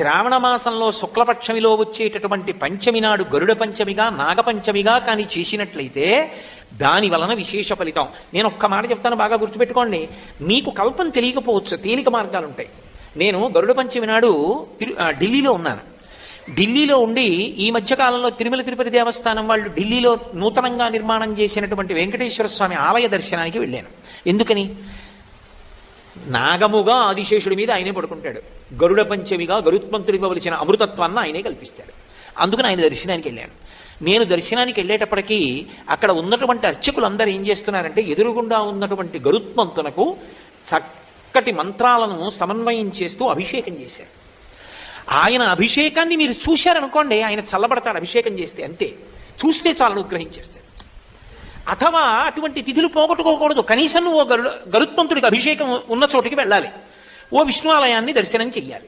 శ్రావణ మాసంలో శుక్లపక్షమిలో వచ్చేటటువంటి పంచమి నాడు గరుడ పంచమిగా నాగపంచమిగా కానీ చేసినట్లయితే దాని వలన విశేష ఫలితం. నేను ఒక్క మాట చెప్తాను బాగా గుర్తుపెట్టుకోండి. మీకు కల్పన తెలియకపోవచ్చు తేలిక మార్గాలు ఉంటాయి నేను గరుడ పంచమి నాడు తిరు ఢిల్లీలో ఉన్నాను. ఢిల్లీలో ఉండి ఈ మధ్యకాలంలో తిరుమల తిరుపతి దేవస్థానం వాళ్ళు ఢిల్లీలో నూతనంగా నిర్మాణం చేసినటువంటి వెంకటేశ్వర స్వామి ఆలయ దర్శనానికి వెళ్ళాను. ఎందుకని? నాగముగా ఆదిశేషుడి మీద ఆయనే పడుకుంటాడు. గరుడ పంచమిగా గరుత్మంతుడు ఇవ్వవలసిన అమృతత్వాన్ని ఆయనే కల్పిస్తాడు. అందుకని ఆయన దర్శనానికి వెళ్ళాను. నేను దర్శనానికి వెళ్ళేటప్పటికీ అక్కడ ఉన్నటువంటి అర్చకులందరూ ఏం చేస్తున్నారంటే ఎదురుగుండా ఉన్నటువంటి గరుత్మంతునకు చక్కటి మంత్రాలను సమన్వయం చేస్తూ అభిషేకం చేశారు. ఆయన అభిషేకాన్ని మీరు చూశారనుకోండి ఆయన చల్లబడతాడు అభిషేకం చేస్తే అంతే. చూస్తే చాలు అనుగ్రహించేస్తాడు. అథవా అటువంటి తిథులు పోగొట్టుకోకూడదు. కనీసం నువ్వు ఓ గరుత్మంతుడికి అభిషేకం ఉన్న చోటికి వెళ్ళాలి. ఓ విష్ణు ఆలయాన్ని దర్శనం చెయ్యాలి.